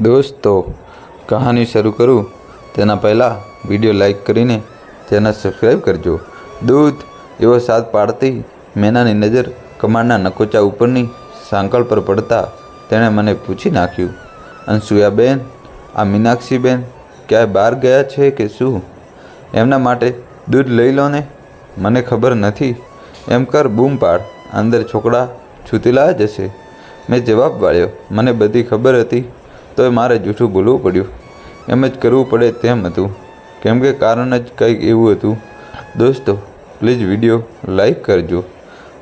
દોસ્તો, કહાની શરૂ કરું. તેના પહેલાં વીડિયો લાઈક કરીને ચેનલ સબસ્ક્રાઈબ કરજો. દૂધ, એવો સાથ પાડતી મેનાની નજર કમાડના નકોચા ઉપરની સાંકળ પર પડતા તેણે મને પૂછી નાખ્યું, અંશુયાબેન, આ મીનાક્ષીબેન ક્યાંય બહાર ગયા છે કે શું? એમના માટે દૂધ લઈ લો ને. મને ખબર નથી. એમ કર બૂમ પાડ. અંદર છોકરા છૂતીલા જ હશે. મેં જવાબ વાળ્યો, મને બધી ખબર હતી. તોય મારે જૂઠું બોલવું પડ્યું. એમ જ કરવું પડે તેમ હતું. કેમ કે કારણ જ કંઈક એવું હતું. દોસ્તો, પ્લીઝ વીડિયો લાઈક કરજો.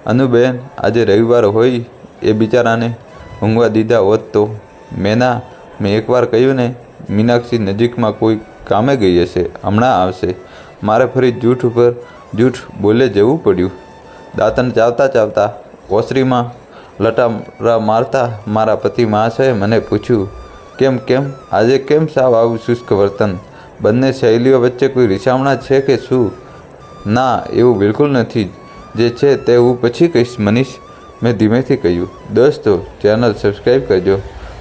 અનુબેન, આજે રવિવાર હોય એ બિચારાને ઊંઘવા દીધા હોત તો મેના, મેં એકવાર કહ્યું ને, મીનાક્ષી નજીકમાં કોઈ કામે ગઈ હશે, હમણાં આવશે. મારે ફરી જૂઠ ઉપર જૂઠ બોલે જવું પડ્યું. દાંતણ ચાવતા ચાવતા ઓસરીમાં લટારા મારતા મારા પતિ મહાશયે મને પૂછ્યું કેમ કેમ? આજે કેમ સાવ આવું શુષ્ક વર્તન? બંને શૈલીઓ વચ્ચે કોઈ રીસામણા છે કે શું? ના, એવું બિલકુલ નથી. જે છે તે હું પછી કહીશ, મનીષ. મેં ધીમેથી કહ્યું, દોસ્તો, ચેનલ સબસ્ક્રાઈબ કરજો.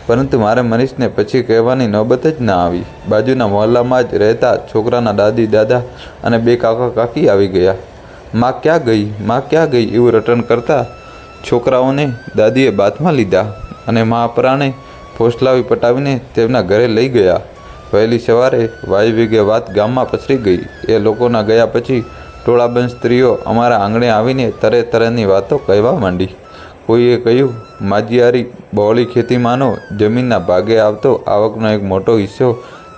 પરંતુ મારે મનીષને પછી કહેવાની નોબત જ ના આવી. બાજુના મહોલ્લામાં જ રહેતા છોકરાના દાદી, દાદા અને બે કાકા, કાકી આવી ગયા. માં ક્યાં ગઈ? માં ક્યાં ગઈ? એવું રટણ કરતા છોકરાઓને દાદીએ બાથમાં લીધા અને મા પરાણે ફોસલાવી પટાવીને તેમના ઘરે લઈ ગયા. વહેલી સવારે વાયુવેગે વાત ગામમાં પસરી ગઈ. એ લોકોના ગયા પછી ટોળાબંધ સ્ત્રીઓ અમારા આંગણે આવીને તરે તરેની વાતો કહેવા માંડી. કોઈએ કહ્યું, માજીયારી બહોળી ખેતીમાંનો જમીનના ભાગે આવતો આવકનો એક મોટો હિસ્સો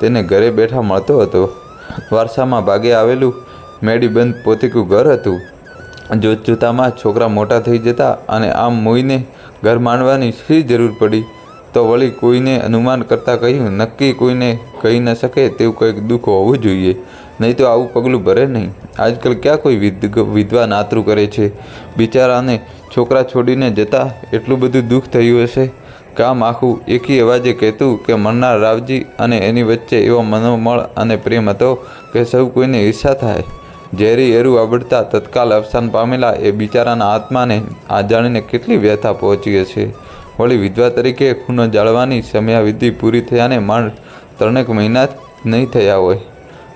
તેને ઘરે બેઠા મળતો હતો. વારસામાં ભાગે આવેલું મેડીબંધ પોતીકું ઘર હતું. જોત જોતામાં છોકરા મોટા થઈ જતા અને આમ મોઈને ઘર માંડવાની શી જરૂર પડી? તો વળી કોઈને અનુમાન કરતાં કહ્યું, નક્કી કોઈને કહી ન શકે તેવું કંઈક દુઃખ હોવું જોઈએ, નહીં તો આવું પગલું ભરે નહીં. આજકાલ ક્યાં કોઈ વિધવા નાતરું કરે છે? બિચારાને છોકરા છોડીને જતા એટલું બધું દુઃખ થયું હશે? કામ આખું એકી અવાજે કહેતું કે મરનાર રાવજી અને એની વચ્ચે એવો મનોમળ અને પ્રેમ હતો કે સૌ કોઈને ઈર્ષા થાય. ઝેરી એરું આવડતા તત્કાલ અવસાન પામેલા એ બિચારાના આત્માને આ જાણીને કેટલી વ્યથા પહોંચી હશે? વળી વિધવા તરીકે ખૂનો જાળવાની સમયાવિધિ પૂરી થયાને માંડ ત્રણેક મહિના નહીં થયા હોય.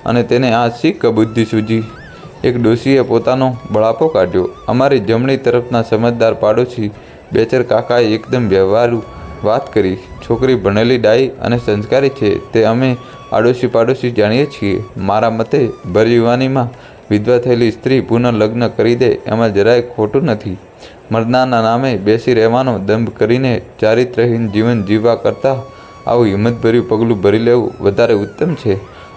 અને તેને આ શીખ કબુદ્ધિ સૂજી. એક ડોશીએ પોતાનો બળાપો કાઢ્યો. અમારી જમણી તરફના સમજદાર પાડોશી બેચર કાકાએ એકદમ વ્યવહારુ વાત કરી. છોકરી ભણેલી ડાઈ અને સંસ્કારી છે તે અમે આડોશી પાડોશી જાણીએ છીએ. મારા મતે ભર યુવાનીમાં વિધવા થયેલી સ્ત્રી પુનઃ લગ્ન કરી દે એમાં જરાય ખોટું નથી. મરનારના નામે બેસી રહેવાનો દંભ કરીને ચારિત્રહીન જીવન જીવવા કરતાં આવું હિંમતભર્યું પગલું ભરી લેવું વધારે ઉત્તમ છે.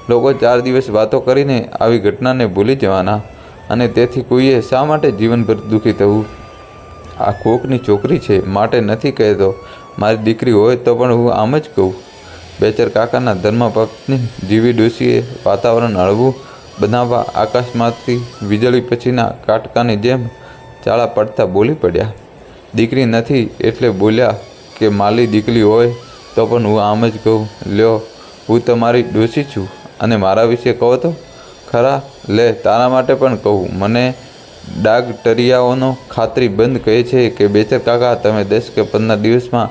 લોકો ચાર દિવસ વાતો કરીને આવી ઘટનાને ભૂલી જવાના અને તેથી કોઈએ શા માટે જીવનભર દુઃખી થવું? આ કોકની છોકરી છે, માટે નથી કહેતો. મારી દીકરી હોય તો પણ હું આમ જ કહું. બેચર કાકાના ધર્મભક્તની જીવી ડોશીએ વાતાવરણ હળવું બનાવવા આકાશમાંથી વીજળી પછીના કાટકાની જેમ ચાળા પડતા બોલી પડ્યા. દીકરી નથી એટલે બોલ્યા કે માલી દીકરી હોય તો પણ હું આમ જ કહું. લ્યો, હું તમારી ડોસી છું અને મારા વિશે કહો તો? ખરા, લે, તારા માટે પણ કહું. મને ડાગ ટરિયાઓનો ખાતરી બંધ કહે છે કે, બેચર કાકા, તમે દસ કે પંદર દિવસમાં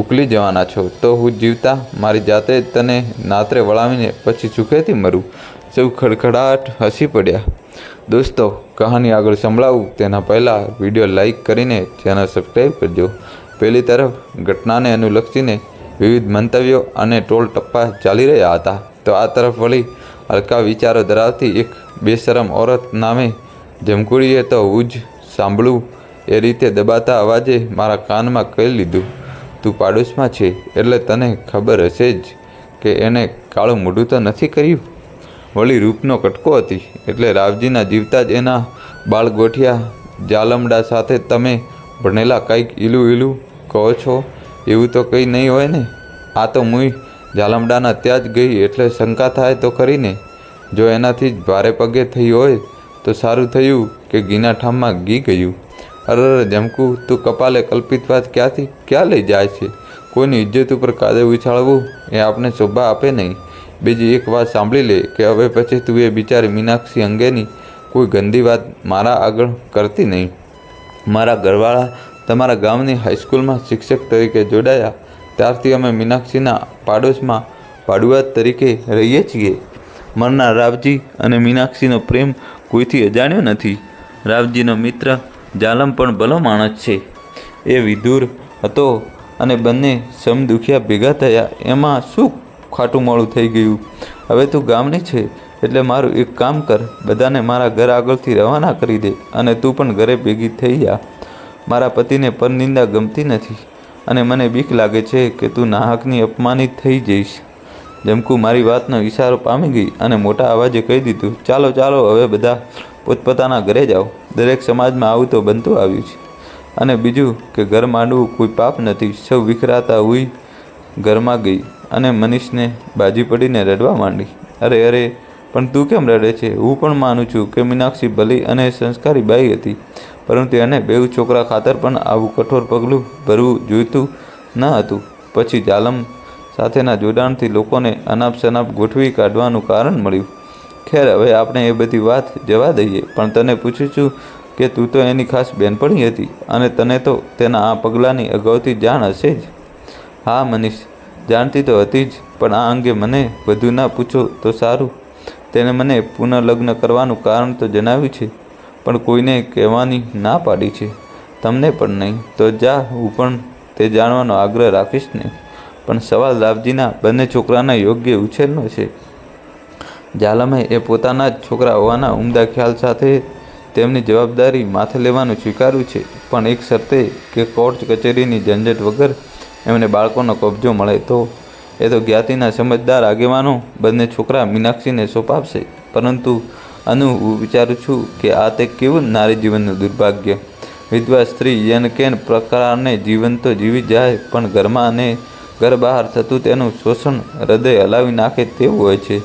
ઉકલી જવાના છો. તો હું જીવતા મારી જાતે તને નાતરે વળાવીને પછી સુખેથી મરું. સૌ ખડખડાટ હસી પડ્યા. દોસ્તો, કહાની આગળ સંભળાવું, તેના પહેલાં વીડિયો લાઈક કરીને ચેનલ સબસ્ક્રાઈબ કરજો. પહેલી તરફ, ઘટનાને અનુલક્ષીને વિવિધ મંતવ્યો અને ટોલ ટપ્પા ચાલી રહ્યા હતા. તો આ તરફ વળી હલકા વિચારો ધરાવતી એક બેશરમ ઓરત નામે જમકુડીએ તો ઉજ સાંભળું, એ રીતે દબાતા અવાજે મારા કાનમાં કહી લીધું, તું પાડોશમાં છે, એટલે તને ખબર હશે જ કે એણે કાળું મોઢું તો નથી કર્યું? વળી રૂપનો કટકો હતી, એટલે રાવજીના જીવતા જ એના બાળ ગોઠિયા જાલમડા સાથે તમે ભણેલા કંઈક ઈલું ઈલું કહો છો? એવું તો કંઈ નહીં હોય ને? આ તો મુઈ જાલમડાના ત્યાં જ ગઈ, એટલે શંકા થાય તો કરીને જો એનાથી જ ભારે પગે થઈ હોય, તો સારું થયું કે ગીના ઠામમાં ઘી ગયું. અરર, જમકુ, તું કપાલે કલ્પિત વાત ક્યાંથી? ક્યાં લઈ જાય છે? કોઈની ઇજ્જત ઉપર કાદે ઉછાળવું એ આપણે શોભા આપે નહીં. બીજી એક વાત સાંભળી લે કે હવે પછી તું એ બિચારી મીનાક્ષી અંગેની કોઈ ગંદી વાત મારા આગળ કરતી નહીં. મારા ઘરવાળા તમારા ગામની હાઈસ્કૂલમાં શિક્ષક તરીકે જોડાયા. ત્યારથી અમે મીનાક્ષીના પાડોશમાં પાડુઆત તરીકે રહીએ છીએ. મરનાર રાવજી અને મીનાક્ષીનો પ્રેમ કોઈથી અજાણ્યો નથી. રાવજીનો મિત્ર જાલમ પણ ભલો માણસ છે. એ વિધુર હતો અને બંને સમદુખિયા ભેગા થયા. એમાં શું ખાટું મોડું થઈ ગયું. હવે તું ગામની છે, એટલે મારું એક કામ કર, બધાને મારા ઘર આગળથી રવાના કરી દે અને તું પણ ઘરે ભેગી થઈ જા. મારા પતિને પરનિંદા ગમતી નથી અને મને બીક લાગે છે કે તું નાહકની અપમાનિત થઈ જઈશ. જમકુ મારી વાતનો ઈશારો પામી ગઈ અને મોટા અવાજે કહી દીધું, ચાલો ચાલો, હવે બધા પોતપોતાના ઘરે જાઓ. દરેક સમાજમાં આવું તો બનતું આવ્યું છે. અને બીજું કે ઘર માંડવું કોઈ પાપ નથી. સૌ વિખરાતા હોય ઘરમાં ગઈ. અને મનીષને બાજી પડીને રડવા માંડી. અરે અરે, પણ તું કેમ રડે છે? હું પણ માનું છું કે મીનાક્ષી ભલી અને સંસ્કારી બાઈ હતી, પરંતુ એને બેઉ છોકરા ખાતર પણ આવું કઠોર પગલું ભરવું જોઈતું ન હતું. પછી જાલમ સાથેના જોડાણથી લોકોને અનાપ શનાપ ગોઠવી કાઢવાનું કારણ મળ્યું. ખેર, હવે આપણે એ બધી વાત જવા દઈએ, પણ તને પૂછું છું કે તું તો એની ખાસ બેનપણી હતી અને તને તો તેના આ પગલાંની અગાઉથી જાણ હશે જ. હા, મનીષ જાણતી તો હતી જ, પણ આ અંગે મને વધુ ના પૂછો તો સારું. તેને મને પુનઃલગ્ન કરવાનું કારણ તો જણાવ્યું છે, પણ કોઈને કહેવાની ના પાડી છે. તમને પણ નહીં, તો જા, હું પણ તે જાણવાનો આગ્રહ રાખીશ નહીં પણ સવાલ રાવજીના બંને છોકરાના યોગ્ય ઉછેરનો છે. જાલમે એ પોતાના જ છોકરા હોવાના ઉમદા ખ્યાલ સાથે તેમની જવાબદારી માથે લેવાનું સ્વીકાર્યું છે, પણ એક શરતે કે કોર્ટ કચેરીની ઝંઝટ વગર એમને બાળકોનો કબજો મળે તો એ તો જ્ઞાતિના સમજદાર આગેવાનો બંને છોકરા મીનાક્ષીને સોંપાવશે. પરંતુ અનુ, હું વિચારું છું કે આ તે કેવું નારી જીવનનું દુર્ભાગ્ય? વિધવા સ્ત્રી યન કેન પ્રકારને જીવન તો જીવી જાય, પણ ઘરમાં અને ઘર બહાર થતું તેનું શોષણ હૃદય હલાવી નાખે તેવું હોય છે.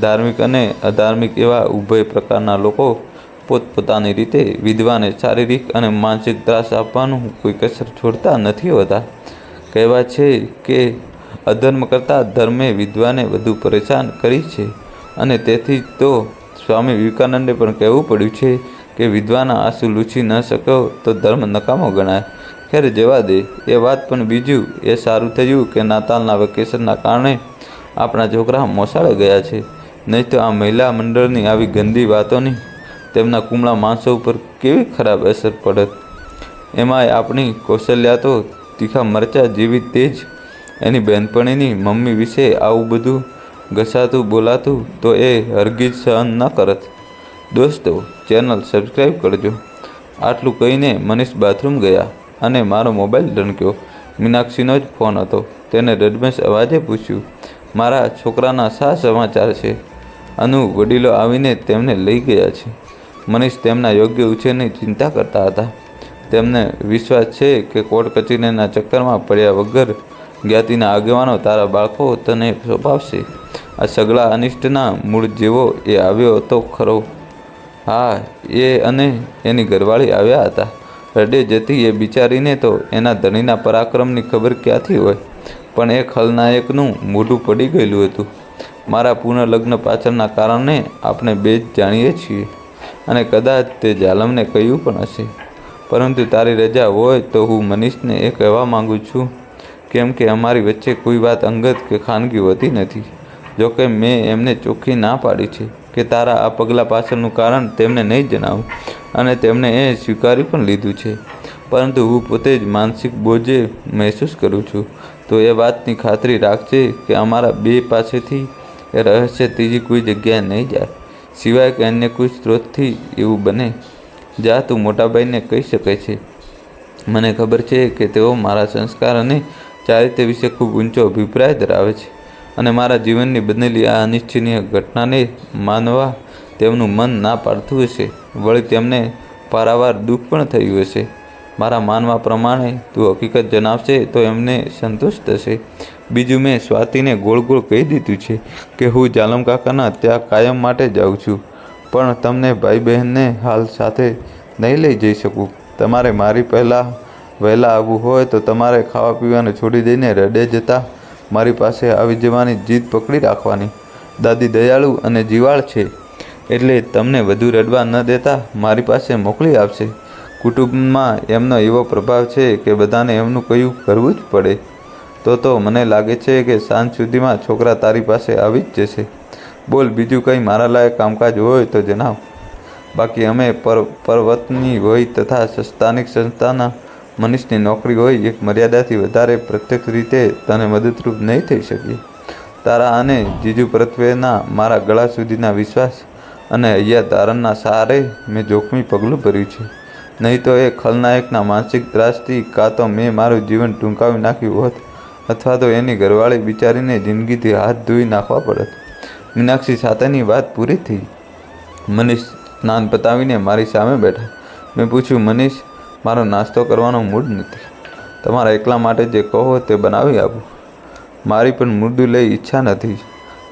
ધાર્મિક અને અધાર્મિક એવા ઉભય પ્રકારના લોકો પોતપોતાની રીતે વિધવાને શારીરિક અને માનસિક ત્રાસ આપવાનું કોઈ કસર છોડતા નથી હોતા. કહેવાય છે કે અધર્મ કરતાં ધર્મે વિદ્વાને વધુ પરેશાન કરી છે. અને તેથી તો સ્વામી વિવેકાનંદે પણ કહેવું પડ્યું છે કે વિધવાના આંસુ લૂછી ન શકો તો ધર્મ નકામો ગણાય. ખેર જવા દે. એ વાત પણ બીજું એ સારું થયું કે નાતાલના વેકેશનના કારણે આપણા છોકરા મોસાળે ગયા છે. નહીં તો આ મહિલા મંડળની આવી ગંદી વાતોની તેમના કુમળા માણસો ઉપર કેવી ખરાબ અસર પડત એમાંય આપણી કૌશલ્યા તો તીખા મરચા જેવી તેજ એની બહેનપણીની મમ્મી વિશે આવું બધું ઘસાતું બોલાતું તો એ હરગીજ સહન ન કરત. દોસ્તો, ચેનલ સબસ્ક્રાઈબ કરજો. આટલું કહીને મનીષ બાથરૂમ ગયા અને મારો મોબાઈલ ડણક્યો મીનાક્ષીનો જ ફોન હતો. તેને રડમેશ અવાજે પૂછ્યું, મારા છોકરાના શા સમાચાર છે? અનુ વડીલો આવીને તેમને લઈ ગયા છે. મનીષ તેમના યોગ્ય ઉછેરની ચિંતા કરતા હતા. તેમને વિશ્વાસ છે કે કોર્ટ કચેરીના ચક્કરમાં પડ્યા વગર જ્ઞાતિના આગેવાનો તારા બાળકો તને સોંપાવશે આ સગળા અનિષ્ટના મૂળ જેવો એ આવ્યો હતો ખરો. હા, એ અને એની ઘરવાળી આવ્યા હતા. રડે જતી એ બિચારીને તો એના ધણીના પરાક્રમની ખબર ક્યાંથી હોય? પણ એ ખલનાયકનું મોઢું પડી ગયેલું હતું. મારા પુનઃલગ્ન પાછળના કારણે આપણે બે જ જાણીએ છીએ. અને કદાચ તે જાલમને કહ્યું પણ હશે. પરંતુ તારી રજા હોય તો હું મનીષને એ કહેવા માગું છું, કેમ કે અમારી વચ્ચે કોઈ વાત અંગત કે ખાનગી હોતી નથી. જોકે મેં એમને ચોખ્ખી ના પાડી છે કે તારા આ પગલાં પાછળનું કારણ તેમને નહીં જણાવું અને તેમણે એ સ્વીકારી પણ લીધું છે. પરંતુ હું પોતે જ માનસિક બોજે મહેસૂસ કરું છું. તો એ વાતની ખાતરી રાખજે કે અમારા બે પાસેથી એ રહસ્ય ત્રીજી કોઈ જગ્યાએ નહીં જાય. સિવાય કે અન્ય કોઈ સ્ત્રોતથી એવું બને. જા, તું મોટાભાઈને કહી શકે છે. મને ખબર છે કે તેઓ મારા સંસ્કાર અને ચારિત્ર્ય વિશે ખૂબ ઊંચો અભિપ્રાય ધરાવે છે અને મારા જીવનની બનેલી આ અનિચ્છનીય ઘટનાને માનવા તેમનું મન ના પાડતું હશે. વળી તેમને પારાવાર દુઃખ પણ થયું હશે. મારા માનવા પ્રમાણે તું હકીકત જણાવશે તો એમને સંતોષ થશે બીજું મેં સ્વાતિને ગોળ ગોળ કહી દીધું છે કે હું જાલમ કાકાના ત્યાં કાયમ માટે જાઉં છું. પણ તમને ભાઈ બહેનને હાલ સાથે નહીં લઈ જઈ શકું. તમારે મારી પહેલાં વહેલા આવવું હોય તો તમારે ખાવા પીવાનું છોડી દઈને રડે જતાં મારી પાસે આવી જવાની જીદ પકડી રાખવાની. દાદી દયાળુ અને જીવાળ છે, એટલે તમને વધુ રડવા ન દેતા મારી પાસે મોકલી આપશે. કુટુંબમાં એમનો એવો પ્રભાવ છે કે બધાને એમનું કયું કરવું જ પડે. તો તો મને લાગે છે કે સાંજ સુધીમાં છોકરા તારી પાસે આવી જ જશે. બોલ, બીજું કંઈ મારા લાયક કામકાજ હોય તો જણાવ. બાકી અમે પર, પર્વતની હોય તથા સ્થાનિક સંસ્થાના મનીષની નોકરી હોય, એક મર્યાદાથી વધારે પ્રત્યક્ષ રીતે તને મદદરૂપ નહીં થઈ શકીએ. તારા અને જીજુ પ્રત્યેના મારા ગળા સુધીના વિશ્વાસ અને અહીંયા તારણના સહારે મેં જોખમી પગલું ભર્યું છે. નહીં તો એ ખલનાયકના માનસિક ત્રાસથી કાં તો મેં મારું જીવન ટૂંકાવી નાખ્યું હોત અથવા તો એની ઘરવાળી બિચારીને જિંદગીથી હાથ ધોઈ નાખવા પડત. મીનાક્ષી સાથેની વાત પૂરી થઈ. મનીષ સ્નાન પતાવીને મારી સામે બેઠા. મેં પૂછ્યું, મનીષ, મારો નાસ્તો કરવાનો મૂડ નથી. તમારા એકલા માટે જે કહો તે બનાવી આપો. મારી પણ મૃદુ લઈ ઈચ્છા નથી.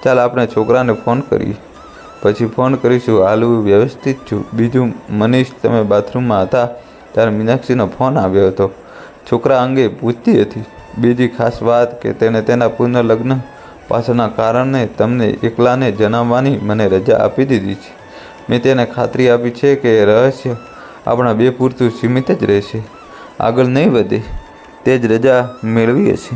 ચાલ આપણે છોકરાને ફોન કરીએ. પછી ફોન કરીશું. હાલ હું વ્યવસ્થિત છું. બીજું, મનીષ, તમે બાથરૂમમાં હતા ત્યારે મીનાક્ષીનો ફોન આવ્યો હતો. છોકરા અંગે પૂછતી હતી. બીજી ખાસ વાત કે તેણે તેના પુનઃલગ્ન પાછળના કારણે તમને એકલાને જણાવવાની મને રજા આપી દીધી છે. મેં તેને ખાતરી આપી છે કે રહસ્ય આપણા બે પૂરતું સીમિત જ રહેશે. આગળ નહીં વધે તે જ રજા મેળવી હશે.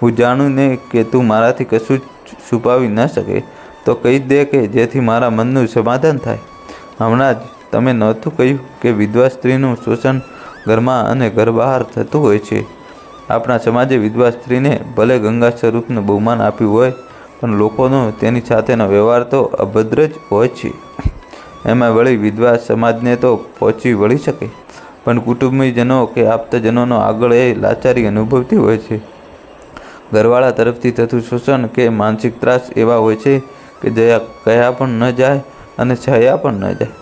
હું જાણું ને કે તું મારાથી કશું છુપાવી ન શકે, તો કહી દે કે જેથી મારા મનનું સમાધાન થાય. હમણાં જ તમે નહોતું કહ્યું કે વિધવા સ્ત્રીનું શોષણ ઘરમાં અને ઘર બહાર થતું હોય છે. આપણા સમાજે વિધવા સ્ત્રીને ભલે ગંગા સ્વરૂપનું બહુમાન આપ્યું હોય, પણ લોકોનો તેની સાથેનો વ્યવહાર તો અભદ્ર જ હોય છે. એમાં વળી વિધવા સમાજને તો પહોંચી વળી શકે, પણ કુટુંબીજનો કે આપતાજનોનો આગળ એ લાચારી અનુભવતી હોય છે. ઘરવાળા તરફથી થતું શોષણ કે માનસિક ત્રાસ એવા હોય છે કે જયા કયા પણ ન જાય અને છયા પણ ન જાય.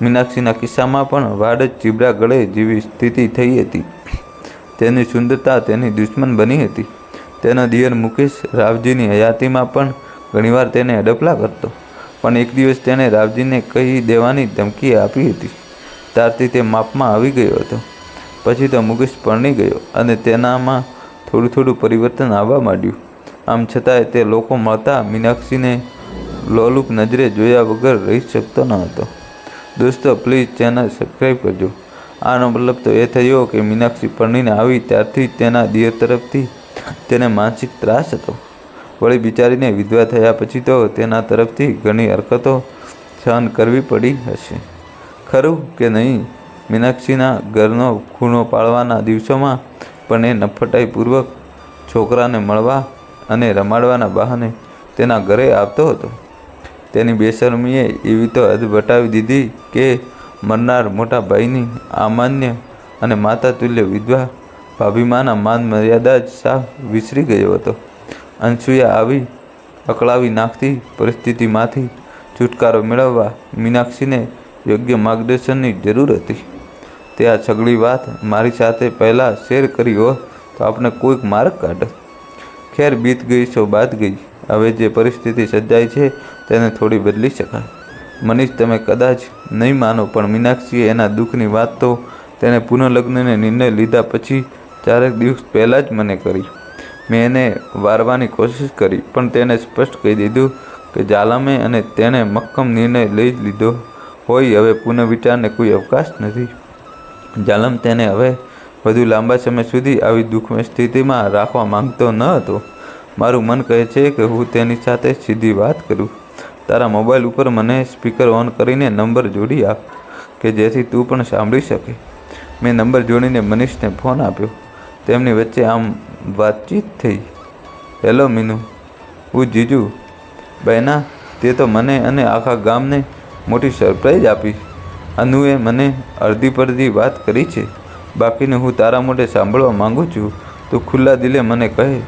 મીનાક્ષીના કિસ્સામાં પણ વાડ જ ચીબડા ગળે જેવી સ્થિતિ થઈ હતી. તેની સુંદરતા, તેની દુશ્મન બની હતી. તેનો દિયર મુકેશ રાવજીની હયાતીમાં પણ ઘણીવાર તેને અડપલા કરતો. પણ એક દિવસ તેણે રાવજીને કહી દેવાની ધમકી આપી હતી. ત્યારથી તે માપમાં આવી ગયો હતો. પછી તો મુકેશ પરણી ગયો અને તેનામાં થોડું થોડું પરિવર્તન આવવા માંડ્યું. આમ છતાંય તે લોકો મળતા મીનાક્ષીને લોલુપ નજરે જોયા વગર રહી શકતો ન હતો. દોસ્તો પ્લીઝ ચેનલ સબસ્ક્રાઈબ કરજો. આનો મતલબ તો એ થયો કે મીનાક્ષી પરણીને આવી ત્યારથી તેના દિયર તરફથી તેને માનસિક ત્રાસ હતો. વળી બિચારીને વિધવા થયા પછી તો તેના તરફથી ઘણી હરકતો સહન કરવી પડી હશે. ખરું કે નહીં? મીનાક્ષીના ઘરનો ખૂણો પાળવાના દિવસોમાં પણ એ નફટાઈપૂર્વક છોકરાને મળવા અને રમાડવાના બહાને તેના ઘરે આવતો હતો. તેની બેશરમીએ એવી તો હદ વટાવી દીધી કે મરનાર મોટા ભાઈની આમાન્ય અને માતા તુલ્ય વિધવા ભાભીમાના માન મર્યાદા જ સાવ વિસરી ગયો હતો. અંશુયા આવી અકળાવી નાખતી પરિસ્થિતિમાંથી છુટકારો મેળવવા મીનાક્ષીને યોગ્ય માર્ગદર્શનની જરૂર હતી. તે આ સગળી વાત મારી સાથે પહેલાં શેર કરી હોત તો આપણે કોઈક માર્ગ કાઢત ખેર બીત ગઈ, સો બાદ ગઈ. હવે જે પરિસ્થિતિ સર્જાઈ છે, તેને થોડી બદલી શકાય. મનીષ તમે કદાચ નહીં માનો, પણ મીનાક્ષીએ એના દુઃખની વાત તો તેને પુનઃલગ્નને નિર્ણય લીધા પછી ચારેક દિવસ પહેલાં જ મને કરી. મેં એને વારવાની કોશિશ કરી, પણ તેણે સ્પષ્ટ કહી દીધું કે જાલમે અને તેણે મક્કમ નિર્ણય લઈ જ લીધો હોય, હવે પુનઃવિચારને કોઈ અવકાશ નથી. જાલમ તેને હવે વધુ લાંબા સમય સુધી આવી દુઃખમય સ્થિતિમાં રાખવા માંગતો ન હતો. મારું મન કહે છે કે હું તેની સાથે સીધી વાત કરું. તારા મોબાઈલ ઉપર મને સ્પીકર ઓન કરીને નંબર જોડી આપ, કે જેથી તું પણ સાંભળી શકે. મેં નંબર જોડીને મનીષને ફોન આપ્યો. તેમની વચ્ચે આમ વાતચીત થઈ. હેલો મીનુ, હું જીજુ. બહેના, તે તો મને અને આખા ગામને મોટી સરપ્રાઈઝ આપી. અનુએ મને અડધી પડધી વાત કરી છે. બાકીને હું તારા મોઢે સાંભળવા માંગુ છું. તું ખુલ્લા દિલે મને કહે,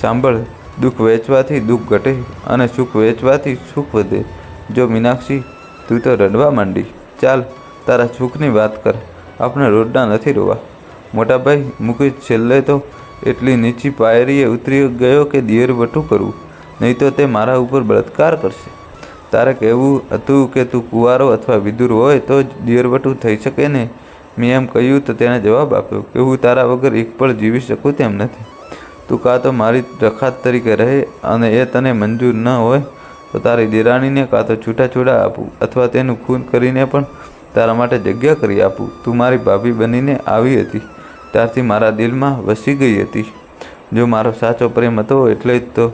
સાંભળ દુઃખ વેચવાથી દુઃખ ઘટે અને સુખ વેચવાથી સુખ વધે. જો મીનાક્ષી, તું તો રડવા માંડી. ચાલ, તારા સુખની વાત કર. આપણે રોડના નથી રોવા. મોટાભાઈ, મુકેશ છેલ્લે તો એટલી નીચી પાયરીએ ઉતરી ગયો કે દિયરવટું કરવું. નહીં તો તે મારા ઉપર બળાત્કાર કરશે. તારે કહેવું હતું કે તું કુંવારો અથવા વિદુર હોય તો જ દિયરવટું થઈ શકે ને? મેં એમ કહ્યું તો તેણે જવાબ આપ્યો કે હું તારા વગર એક પળ જીવી શકું તેમ નથી. તું કાં તો મારી રખાત તરીકે રહે અને એ તને મંજૂર ન હોય, તો તારી દેરાણીને કાં તો છૂટાછૂટા આપું અથવા તેનું ખૂન કરીને પણ તારા માટે જગ્યા કરી આપું. તું મારી ભાભી બનીને આવી હતી. ત્યારથી મારા દિલમાં વસી ગઈ હતી. જો મારો સાચો પ્રેમ હતો એટલે જ તો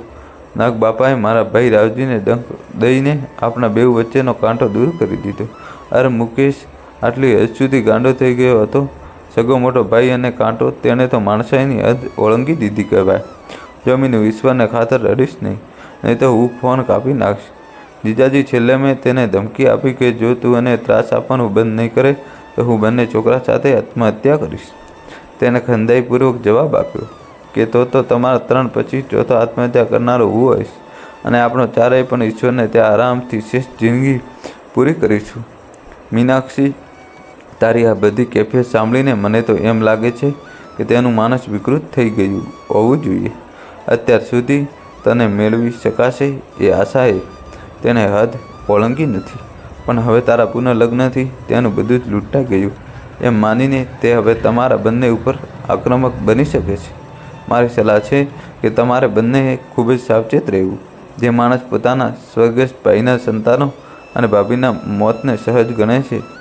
નાગ બાપાએ મારા ભાઈ રાવજીને ડંખ દઈને આપણા બેઉ વચ્ચેનો કાંટો દૂર કરી દીધો. અરે મુકેશ, આટલી હદ સુધી ગાંડો થઈ ગયો હતો. સગો મોટો ભાઈ અને કાંટો, તેણે તો માણસાઈની હદ ઓળંગી દીધી કહેવાય. જમીન વિશ્વને ખાતર રડીશ નહીં નહીં તો હું ફોન કાપી નાખીશ. જીજાજી, છેલ્લે મેં તેને ધમકી આપી કે જો તું એને ત્રાસ આપવાનું બંધ નહીં કરે, તો હું બંને છોકરા સાથે આત્મહત્યા કરીશ. તેને ખંદાઈપૂર્વક જવાબ આપ્યો કે તો તો તમારા ત્રણ પછી ચોથો આત્મહત્યા કરનારો હું હોઈશ અને આપણો ચારેય પણ ઈશ્વરને ત્યાં આરામથી શ્રેષ્ઠ જિંદગી પૂરી કરીશું. મીનાક્ષી તારી આ બધી કેફે સાંભળીને મને તો એમ લાગે છે કે તેનું માનસ વિકૃત થઈ ગયું હોવું જોઈએ. અત્યાર સુધી તને મેળવી શકાશે એ આશાએ તેને હદ ઓળંગી નથી. પણ હવે તારા પુનઃલગ્નથી તેનું બધું જ લૂંટાઈ ગયું. એમ માનીને તે હવે તમારા બંને ઉપર આક્રમક બની શકે છે. મારી સલાહ છે કે તમારે બંનેએ ખૂબ જ સાવચેત રહેવું. જે માણસ પોતાના સ્વર્ગસ્થ ભાઈના સંતાનો અને ભાભીના મોતને સહજ ગણે છે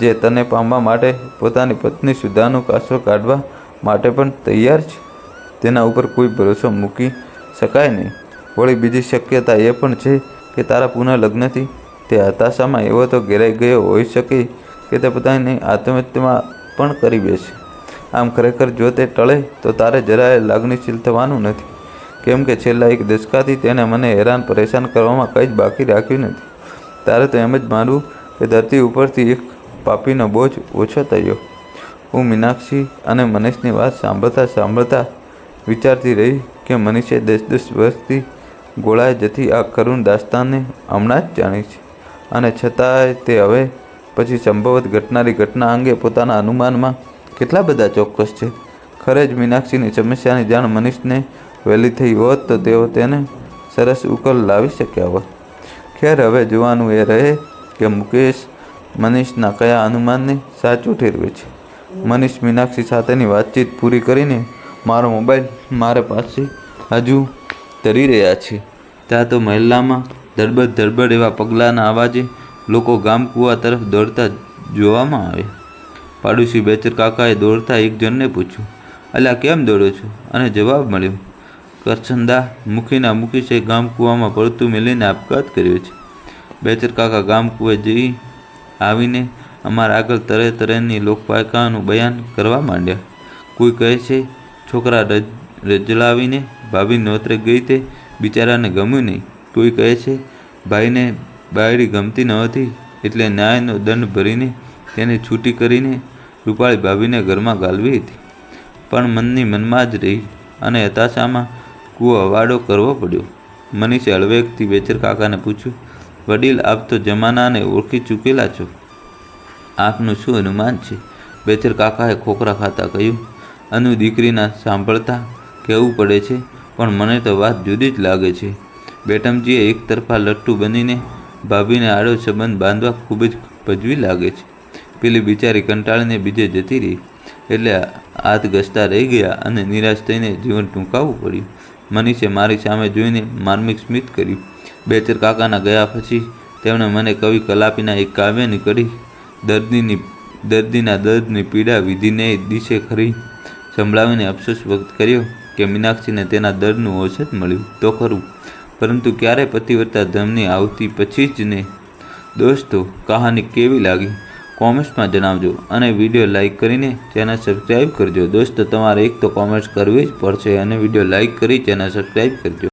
જે તને પામવા માટે પોતાની પત્ની સુધાનો કાસો કાઢવા માટે પણ તૈયાર છે. તેના ઉપર કોઈ ભરોસો મૂકી શકાય નહીં. વળી બીજી શક્યતા એ પણ છે કે તારા પુનઃલગ્નથી તે હતાશામાં એવો તો ઘેરાઈ ગયો હોઈ શકે કે તે પોતાની આત્મહત્યામાં પણ કરી બેસે. આમ ખરેખર જો તે ટળે તો તારે જરાય લાગણીશીલ થવાનું નથી. કેમ કે છેલ્લા એક દશકાથી તેણે મને હેરાન પરેશાન કરવામાં કંઈ જ બાકી રાખ્યું નથી. તારે તો એમ જ માનવું કે ધરતી ઉપરથી એક પાપીનો બોજ ઓછો થયો. હું મીનાક્ષી અને મનીષની વાત સાંભળતા સાંભળતા વિચારતી રહી કે મનીષે દસ દસ વર્ષથી ગોળાએ જતી આ કરુણ દાસ્તાનને હમણાં જ જાણી છે. અને છતાંય તે હવે પછી સંભવત ઘટનારી ઘટના અંગે પોતાના અનુમાનમાં કેટલા બધા ચોક્કસ છે. ખરે જ મીનાક્ષીની સમસ્યાની જાણ મનીષને વહેલી થઈ હોત તો તેઓ તેને સરસ ઉકેલ લાવી શક્યા હોત. ખેર હવે જોવાનું એ રહે કે મુકેશ મનીષના કયા અનુમાનને સાચું ઠેરવે છે? મનીષ મીનાક્ષી સાથેની વાતચીત પૂરી કરીને, મારો મોબાઈલ મારે પાસે હજુ તરી રહ્યા છે. ત્યાં તો મહિલામાં ધડબડ ધડબડ એવા પગલાંના અવાજે લોકો ગામ કૂવા તરફ દોડતા જોવામાં આવે. પાડોશી બેચર કાકાએ દોડતા એક જણને પૂછ્યું, અલ્યા, કેમ દોડો છો? અને જવાબ મળ્યો કરચંદા મુખીના મુખીશે ગામ કૂવામાં પડતું મેલીને આપઘાત કર્યો છે. બેચર કાકા ગામ કૂવે જઈ આવીને અમારા આગળ તરે તરેની લોકવાયકાનું બયાન કરવા માંડ્યા. કોઈ કહે છે, છોકરા રજલાવીને ભાભી નોતરે ગઈ તે બિચારાને ગમ્યું નહીં. કોઈ કહે છે, ભાઈને બાયડી ગમતી ન હતી એટલે ન્યાયનો દંડ ભરીને તેને છૂટી કરીને રૂપાળી ભાભીને ઘરમાં ગાલવી હતી. પણ મનની મનમાં જ રહી અને હતાશામાં કૂવો હવાડો કરવો પડ્યો. મનીષે હળવેકથી બેચર કાકાને પૂછ્યું વડીલ આપ તો જમાનાને ઓળખી ચૂકેલા છો. આપનું શું અનુમાન છે? બેચર કાકાએ ખોખરા ખાતા કહ્યું, અનુ દીકરીના સાંભળતા કહેવું પડે છે, પણ મને તો વાત જુદી જ લાગે છે. બેટમજીએ એક તરફા લટ્ટુ બનીને ભાભીને આડો સંબંધ બાંધવા ખૂબ જ ભજવી લાગે છે. પેલી બિચારી કંટાળીને બીજે જતી રહી, એટલે હાથ ઘસતા રહી ગયા અને નિરાશ થઈને જીવન ટૂંકાવવું પડ્યું. મનીષે મારી સામે જોઈને માર્મિક સ્મિત કર્યું. બેચર કાકાના ગયા પછી તેમણે મને કવિ કલાપીના એક કાવ્યની કરી, દર્દીની, દર્દીના દર્દની પીડા વિધિને દિશે ખરી સંભળાવીને અફસોસ વ્યક્ત કર્યો કે મીનાક્ષીને તેના દર્દનું ઔષધ મળ્યું. તો ખરું. પરંતુ ક્યારે પતિવ્રતા ધમની આવતી પછી જ ને? દોસ્તો, કહાની કેવી લાગી? કોમેન્ટ્સમાં જણાવજો અને વીડિયો લાઇક કરીને ચેનલ સબસ્ક્રાઈબ કરજો. દોસ્તો, તમારે એક તો કોમેન્ટ્સ કરવી જ પડશે અને વીડિયો લાઇક કરી ચેનલ સબસ્ક્રાઈબ કરજો.